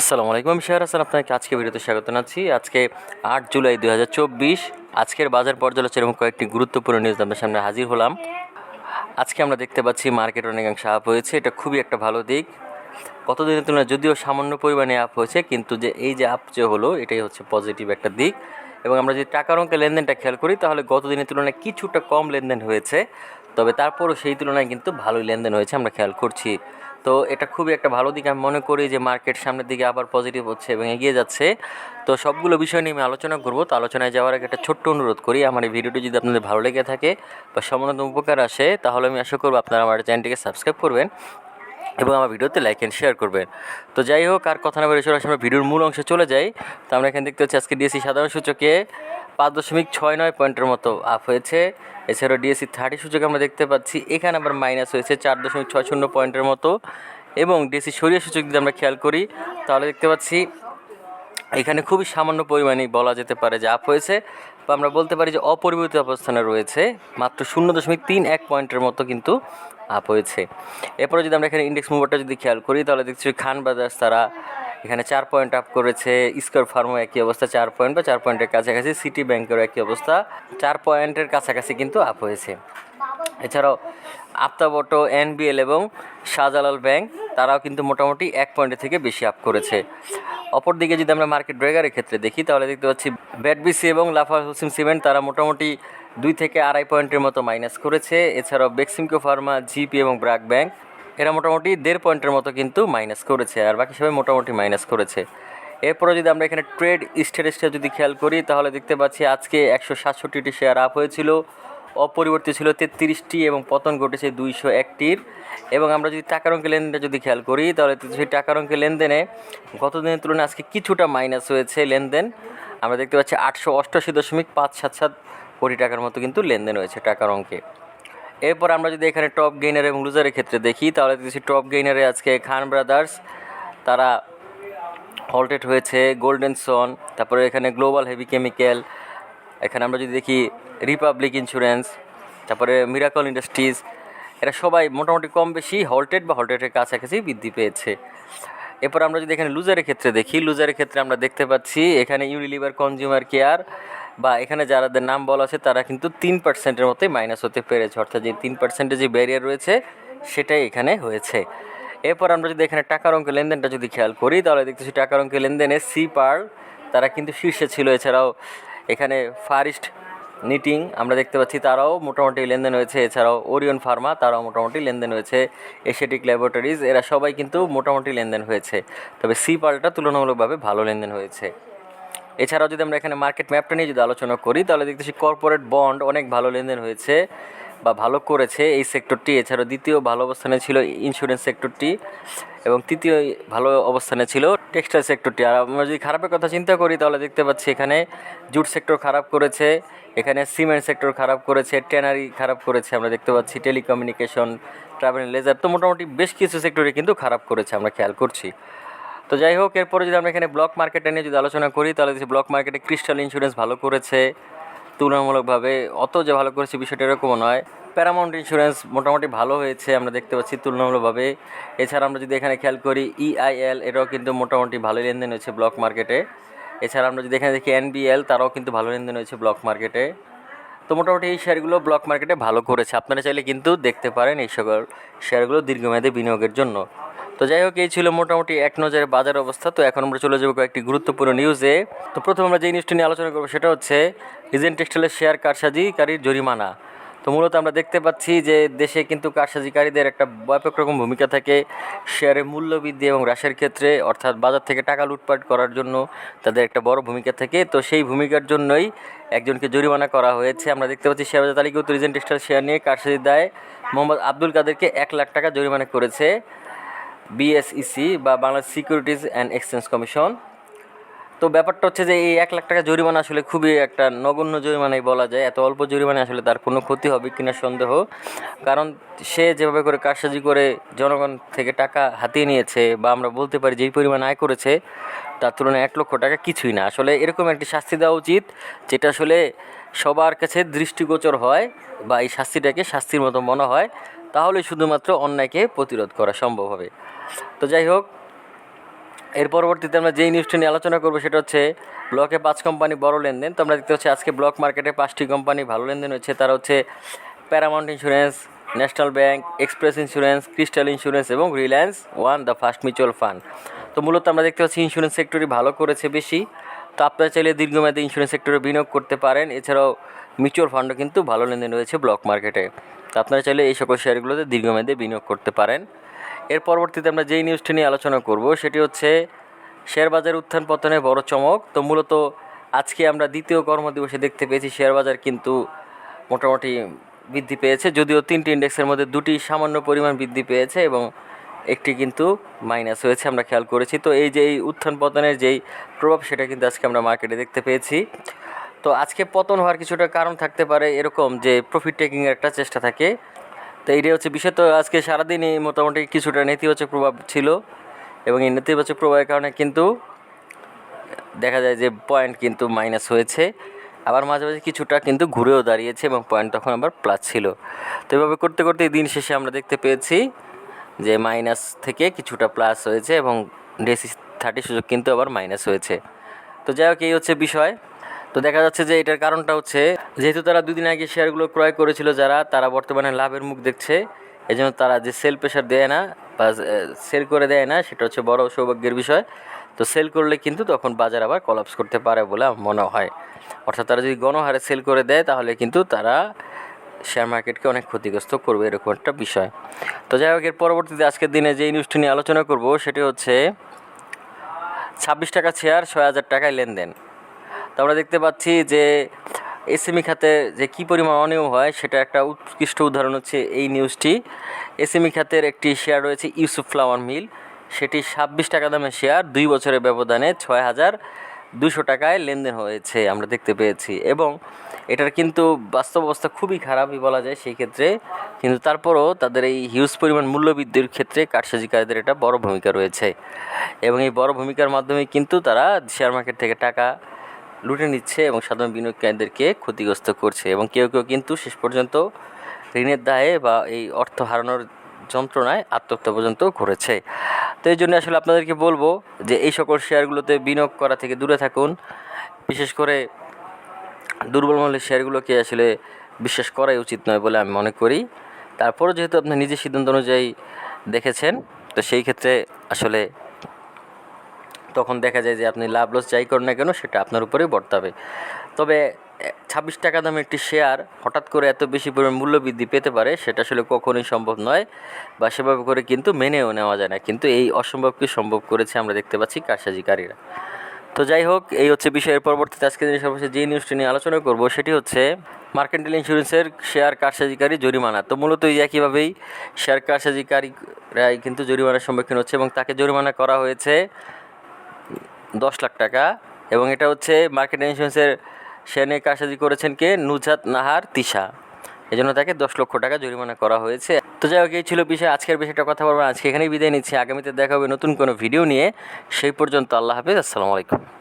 আসসালামু আলাইকুম, আমি শেয়ার হাসান আপনাকে আজকে ভিডিওতে স্বাগত জানাচ্ছি। আজকে আট জুলাই দু হাজার চব্বিশ, আজকের বাজার পর্যালোচনা এবং কয়েকটি গুরুত্বপূর্ণ নিউজ আপনার সামনে হাজির হলাম। আজকে আমরা দেখতে পাচ্ছি মার্কেট অনেকাংশ আপ হয়েছে, এটা খুবই একটা ভালো দিক। গতদিনের তুলনায় যদিও সামান্য পরিমাণে আপ হয়েছে, কিন্তু যে এই যে আপ যে হলো, এটাই হচ্ছে পজিটিভ একটা দিক। এবং আমরা যদি টাকার অঙ্কে লেনদেনটা খেয়াল করি, তাহলে গত দিনের তুলনায় কিছুটা কম লেনদেন হয়েছে, তবে তারপরও সেই তুলনায় কিন্তু ভালোই লেনদেন হয়েছে, আমরা খেয়াল করছি। তো এটা খুবই একটা ভালো দিক। আমি মনে করি যে মার্কেট সামনের দিকে আবার পজিটিভ হচ্ছে এবং এগিয়ে যাচ্ছে। তো সবগুলো বিষয় নিয়ে আমি আলোচনা করব। তো আলোচনায় যাওয়ার আগে একটা ছোট্ট অনুরোধ করি, আমার এই ভিডিওটি যদি আপনাদের ভালো লেগে থাকে বা সমানত উপকার আসে, তাহলে আমি আশা করব আপনারা আমার চ্যানেলটিকে সাবস্ক্রাইব করবেন এবং আমার ভিডিওতে লাইক অ্যান্ড শেয়ার করবেন। তো যাই হোক, আর কথা না বলে সরাসরি ভিডিওর মূল অংশে চলে যাই। তো আমরা এখানে দেখতে পাচ্ছি আজকে ডিএসসি সাধারণ সূচকে পাঁচ দশমিক ছয় নয় পয়েন্টের মতো আপ হয়েছে। এছাড়াও ডিএসসি থার্টি সূচকে আমরা দেখতে পাচ্ছি। এখানে আবার মাইনাস হয়েছে চার দশমিক ছয় শূন্য পয়েন্টের মতো। এবং ডিএসসি সরিয়ে সূচক যদি আমরা খেয়াল করি, তাহলে দেখতে পাচ্ছি এখানে খুবই সামান্য পরিমাণেই বলা যেতে পারে যে আপ হয়েছে। বা আমরা বলতে পারি যে অপরিবর্তিত অবস্থানে রয়েছে। মাত্র শূন্য দশমিক তিন এক পয়েন্টের মতো কিন্তু আপ হয়েছে। এরপরে যদি আমরা এখানে ইন্ডেক্স মুভারটা যদি খেয়াল করি, তাহলে দেখছি খান বাজাজ তারা এখানে চার পয়েন্ট আপ করেছে স্কোয়ার ফার্মও একই অবস্থা, চার পয়েন্ট বা চার পয়েন্টের কাছাকাছি সিটি ব্যাংকেরও একই অবস্থা, চার পয়েন্টের কাছাকাছি কিন্তু আপ হয়েছে। এছাড়াও আফতাবটো এনবিএল এবং শাহজালাল ব্যাংক তারাও কিন্তু মোটামুটি এক পয়েন্টের থেকে বেশি আপ করেছে। অপরদিকে যদি আমরা মার্কেট ব্রেগারের ক্ষেত্রে দেখি, তাহলে দেখতে পাচ্ছি ব্যাটবিসি এবং লাফা হুসিম সিমেন্ট তারা মোটামুটি দুই থেকে আড়াই পয়েন্টের মতো মাইনাস করেছে। এছাড়াও বেক্সিমকো ফার্মা জিপি এবং ব্রাক ব্যাংক এরা মোটামুটি দেড় পয়েন্টের মতো কিন্তু মাইনাস করেছে, আর বাকি সবাই মোটামুটি মাইনাস করেছে। এরপরে যদি আমরা এখানে ট্রেড স্টেটাসটা যদি খেয়াল করি, তাহলে দেখতে পাচ্ছি আজকে একশো সাতষট্টিটি শেয়ার আপ হয়েছিল, অপরিবর্তিত ছিল তেত্রিশটি এবং পতন ঘটেছে দুইশো একটির। এবং আমরা যদি টাকার অঙ্কের লেনদেনটা যদি খেয়াল করি, তাহলে সেই টাকার অঙ্কের লেনদেনে গত দিনের তুলনায় আজকে কিছুটা মাইনাস হয়েছে লেনদেন। আমরা দেখতে পাচ্ছি আটশো অষ্টাশি দশমিক পাঁচ সাত সাত কোটি টাকার মতো কিন্তু লেনদেন হয়েছে টাকার অঙ্কে। এরপর আমরা যদি এখানে টপ গেইনার এবং লুজারের ক্ষেত্রে দেখি, তাহলে দেখছি টপ গেইনারে আজকে খান ব্রাদার্স তারা হল্টেড হয়েছে গোল্ডেন সন তারপরে এখানে গ্লোবাল হেভি কেমিক্যাল এখানে আমরা যদি দেখি রিপাবলিক ইন্স্যুরেন্স তারপরে মিরাকল ইন্ডাস্ট্রিজ এরা সবাই মোটামুটি কম বেশি হল্টেড বা হল্টেডের কাছাকাছি বৃদ্ধি পেয়েছে। এরপর আমরা যদি এখানে লুজারের ক্ষেত্রে দেখি লুজারের ক্ষেত্রে আমরা দেখতে পাচ্ছি এখানে ইউনিলিভার কনজিউমার কেয়ার বা এখানে যারাদের নাম বলা আছে, তারা কিন্তু তিন পার্সেন্টের মতোই মাইনাস হতে পেরেছে। অর্থাৎ যে তিন পার্সেন্টের যে ব্যারিয়ার রয়েছে, সেটাই এখানে হয়েছে। এরপর আমরা যদি এখানে টাকার অঙ্কের লেনদেনটা যদি খেয়াল করি, তাহলে দেখতেছি টাকার অঙ্কের লেনদেনে সি পার্ল তারা কিন্তু শীর্ষে ছিল। এছাড়াও এখানে ফারিস্ট নিটিং আমরা দেখতে পাচ্ছি, তারাও মোটামুটি লেনদেন হয়েছে। এছাড়াও ওরিয়ন ফার্মা তারাও মোটামুটি লেনদেন হয়েছে। এশিয়াটিক ল্যাবরেটরিজ এরা সবাই কিন্তু মোটামুটি লেনদেন হয়েছে। তবে সি পার্লটা তুলনামূলকভাবে ভালো লেনদেন হয়েছে। এছাড়াও যদি আমরা এখানে মার্কেট ম্যাপটা নিয়ে যদি আলোচনা করি, তাহলে দেখতেছি কর্পোরেট বন্ড অনেক ভালো লেনদেন হয়েছে বা ভালো করেছে এই সেক্টরটি এছাড়াও দ্বিতীয় ভালো অবস্থানে ছিল ইন্স্যুরেন্স সেক্টরটি এবং তৃতীয় ভালো অবস্থানে ছিল টেক্সটাইল সেক্টরটি আর আমরা যদি খারাপের কথা চিন্তা করি, তাহলে দেখতে পাচ্ছি এখানে জুট সেক্টর খারাপ করেছে, এখানে সিমেন্ট সেক্টর খারাপ করেছে ট্যানারি খারাপ করেছে, আমরা দেখতে পাচ্ছি টেলিকমিউনিকেশন ট্রাভেল লেজার তো মোটামুটি বেশ কিছু সেক্টরে কিন্তু খারাপ করেছে, আমরা খেয়াল করছি। তো যাই হোক, এরপরে যদি আমরা এখানে ব্লক মার্কেটে নিয়ে যদি আলোচনা করি, তাহলে দেখছি ব্লক মার্কেটে ক্রিস্টাল ইন্স্যুরেন্স ভালো করেছে। তুলনামূলকভাবে অত যে ভালো করেছে বিষয়টা এরকমও নয়। প্যারামাউন্ট ইন্স্যুরেন্স মোটামুটি ভালো হয়েছে, আমরা দেখতে পাচ্ছি তুলনামূলকভাবে। এছাড়া আমরা যদি এখানে খেয়াল করি ইআইএল এরাও কিন্তু মোটামুটি ভালো লেনদেন হয়েছে ব্লক মার্কেটে এছাড়া আমরা যদি এখানে দেখি এনবিএল তারাও কিন্তু ভালো লেনদেন হয়েছে ব্লক মার্কেটে তো মোটামুটি এই শেয়ারগুলো ব্লক মার্কেটে ভালো করেছে। আপনারা চাইলে কিন্তু দেখতে পারেন এই সকল শেয়ারগুলো দীর্ঘমেয়াদী বিনিয়োগের জন্য। তো যাই হোক, এই ছিল মোটামুটি এক নজরে বাজার অবস্থা। তো এখন আমরা চলে যাব কয়েকটি গুরুত্বপূর্ণ নিউজে তো প্রথম আমরা যে নিউজটি নিয়ে আলোচনা করব, সেটা হচ্ছে রিজেন্ট টেক্সটাইলের শেয়ার কারসাজিকারীর জরিমানা। তো মূলত আমরা দেখতে পাচ্ছি যে দেশে কিন্তু কারসাজিকারীদের একটা ব্যাপক রকম ভূমিকা থাকে শেয়ারের মূল্য বৃদ্ধি এবং হ্রাসের ক্ষেত্রে, অর্থাৎ বাজার থেকে টাকা লুটপাট করার জন্য তাদের একটা বড় ভূমিকা থাকে। তো সেই ভূমিকার জন্যই একজনকে জরিমানা করা হয়েছে। আমরা দেখতে পাচ্ছি শেয়ার বাজার তালিকা রিজেন্ট টেক্সটাইল শেয়ার নিয়ে কারসাজির দায় মোহাম্মদ আব্দুল কাদেরকে এক লাখ টাকা জরিমানা করেছে। বিএসইসি বা Bangladesh Securities and Exchange Commission তো ব্যাপারটা হচ্ছে যে এই এক লাখ টাকা জরিমানা আসলে খুবই একটা নগণ্য জরিমানাই বলা যায়। এত অল্প জরিমানা আসলে তার কোনো ক্ষতি হবে কিনা সন্দেহ। কারণ সে যেভাবে করে কারসাজি করে জনগণ থেকে টাকা হাতিয়ে নিয়েছে বা আমরা বলতে পারি যেই পরিমাণ আয় করেছে, তার তুলনায় এক লক্ষ টাকা কিছুই না। আসলে এরকম একটি শাস্তি দেওয়া উচিত, যেটা আসলে সবার কাছে দৃষ্টিগোচর হয় বা এই শাস্তিটাকে শাস্তির মতো মনে হয়। তাহলে শুধুমাত্র অন্যায়কে প্রতিরোধ করা সম্ভব হবে। তো যাই হোক, এর পরবর্তীতে আমরা যেই নিউজটি নিয়ে আলোচনা করব সেটা হচ্ছে ব্লকে পাঁচ কোম্পানি বড় লেনদেন, তো আমরা দেখতে পাচ্ছি আজকে ব্লক মার্কেটে পাঁচটি কোম্পানি ভালো লেনদেন হয়েছে। তারা হচ্ছে Paramount Insurance National Bank Express Insurance Crystal Insurance এবং Reliance One the First Mutual Fund তো মূলত আমরা দেখতে পাচ্ছি ইন্স্যুরেন্স সেক্টরই ভালো করেছে বেশি। তো আপনারা চাইলে দীর্ঘমেয়াদী ইন্স্যুরেন্স সেক্টরে বিনিয়োগ করতে পারেন। এছাড়াও মিউচুয়াল ফান্ডও কিন্তু ভালো লেনদেন রয়েছে ব্লক মার্কেটে তো আপনারা চাইলে এই সকল শেয়ারগুলোতে দীর্ঘমেয়াদে বিনিয়োগ করতে পারেন। এর পরবর্তীতে আমরা যেই নিউজটি নিয়ে আলোচনা করব, সেটি হচ্ছে শেয়ার বাজার উত্থান পতনে বড় চমক। তো মূলত আজকে আমরা দ্বিতীয় কর্মদিবসে দেখতে পেয়েছি শেয়ার বাজার কিন্তু মোটামুটি বৃদ্ধি পেয়েছে। যদিও তিনটি ইন্ডেক্সের মধ্যে দুটি সামান্য পরিমাণ বৃদ্ধি পেয়েছে এবং একটি কিন্তু মাইনাস হয়েছে, আমরা খেয়াল করেছি। তো এই যে এই উত্থান পতনের যেই প্রভাব, সেটা কিন্তু আজকে আমরা মার্কেটে দেখতে পেয়েছি। তো আজকে পতন হওয়ার কিছুটা কারণ থাকতে পারে এরকম যে প্রফিট টেকিংয়ের একটা চেষ্টা থাকে। তো এইটাই হচ্ছে বিষয়। তো আজকে সারাদিনই মোটামুটি কিছুটা নেতিবাচক প্রভাব ছিল এবং এই নেতিবাচক প্রভাবের কারণে কিন্তু দেখা যায় যে পয়েন্ট কিন্তু মাইনাস হয়েছে। আবার মাঝে মাঝে কিছুটা কিন্তু ঘুরেও দাঁড়িয়েছে এবং পয়েন্ট তখন আবার প্লাস ছিল। তো এভাবে করতে করতে দিন শেষে আমরা দেখতে পেয়েছি। যে মাইনাস থেকে কিছুটা প্লাস হয়েছে এবং ডেসি থার্টি সুযোগ কিন্তু আবার মাইনাস হয়েছে। তো যাই হোক, এই হচ্ছে বিষয়। তো দেখা যাচ্ছে যে এটার কারণটা হচ্ছে, যেহেতু তারা দুদিন আগে শেয়ারগুলো ক্রয় করেছিল যারা, তারা বর্তমানে লাভের মুখ দেখছে। এই জন্য তারা যে সেল প্রেশার দেয় না বা সেল করে দেয় না, সেটা হচ্ছে বড় সৌভাগ্যের বিষয়। তো সেল করলে কিন্তু তখন বাজার আবার কলাপস করতে পারে বলে মনে হয়। অর্থাৎ তারা যদি গণহারে সেল করে দেয়, তাহলে কিন্তু তারা শেয়ার মার্কেটকে অনেক ক্ষতিগ্রস্ত করবে, এরকম একটা বিষয়। তো যাই হোক, এর পরবর্তীতে আজকের দিনে যে নিউজটি নিয়ে আলোচনা করব সেটি হচ্ছে ছাব্বিশ টাকা শেয়ার ছয় হাজার টাকায় লেনদেন। তো আমরা দেখতে পাচ্ছি যে এসএমই খাতে যে কী পরিমাণ অনিয়ম হয় সেটা একটা উৎকৃষ্ট উদাহরণ হচ্ছে এই নিউজটি এসএমই খাতের একটি শেয়ার রয়েছে ইউসুফ ফ্লাওয়ার মিল। সেটি ছাব্বিশ টাকা দামের শেয়ার দুই বছরের ব্যবধানে ছয় হাজার দুশো টাকায় লেনদেন হয়েছে, আমরা দেখতে পেয়েছি। এবং এটার কিন্তু বাস্তব অবস্থা খুবই খারাপই বলা যায় সেই ক্ষেত্রে। কিন্তু তারপরও তাদের এই হিউজ পরিমাণ মূল্যবৃদ্ধির ক্ষেত্রে কারসাজিকারীদের এটা বড় ভূমিকা রয়েছে। এবং এই বড় ভূমিকার মাধ্যমে কিন্তু তারা শেয়ার মার্কেট থেকে টাকা লুটে নিচ্ছে এবং সাধারণ বিনিয়োগকারীদেরকে ক্ষতিগ্রস্ত করছে। এবং কেউ কেউ কিন্তু শেষ পর্যন্ত ঋণের দায়ে বা এই অর্থ হারানোর যন্ত্রণায় আত্মহত্যা পর্যন্ত করেছে তো এই জন্য আসলে আপনাদেরকে বলব যে এই সকল শেয়ারগুলোতে বিনিয়োগ করা থেকে দূরে থাকুন। বিশেষ করে দুর্বল মূল্যের শেয়ারগুলোকে আসলে বিশ্বাস করাই উচিত নয় বলে আমি মনে করি। তারপরও যেহেতু আপনি নিজের সিদ্ধান্ত অনুযায়ী দেখেছেন, তো সেই ক্ষেত্রে আসলে তখন দেখা যায় যে আপনি লাভ লস যাই করেন না কেন সেটা আপনার উপরেই বর্তাবে। তবে ছাব্বিশ টাকা দামের একটি শেয়ার হঠাৎ করে এত বেশি পরিমাণ মূল্য বৃদ্ধি পেতে পারে, সেটা আসলে কখনোই সম্ভব নয় বা সেভাবে করে কিন্তু মেনেও নেওয়া যায় না। কিন্তু এই অসম্ভবকে সম্ভব করেছে আমরা দেখতে পাচ্ছি কারসাজিকারীরা। তো যাই হোক, এই হচ্ছে বিষয়ের পরবর্তীতে আজকে দিনের সর্বশেষ যে নিউজটি নিয়ে আলোচনা করব, সেটি হচ্ছে মার্কেন্টাইল ইন্স্যুরেন্সের শেয়ার কারসাজিকারী জরিমানা। তো মূলত এই একইভাবেই শেয়ার কারসাজিকারীরাই কিন্তু জরিমানার সম্মুখীন হচ্ছে এবং তাকে জরিমানা করা হয়েছে দশ লাখ টাকা এবং এটা হচ্ছে মার্কেট ইন্স্যুরেন্সের শেয়ার নিয়ে কারসাজি করেছেন কে? নুজাত নাহার তিশা। এই জন্য তাকে দশ লক্ষ টাকা জরিমানা করা হয়েছে। তো যাই হোক, এই ছিল বিষয়। আজকের বিষয়টা কথা বলব আজকে এখানেই বিদায় নিচ্ছি। আগামীতে দেখা হবে নতুন কোনো ভিডিও নিয়ে। সেই পর্যন্ত আল্লাহ হাফিজ। আসসালামু আলাইকুম।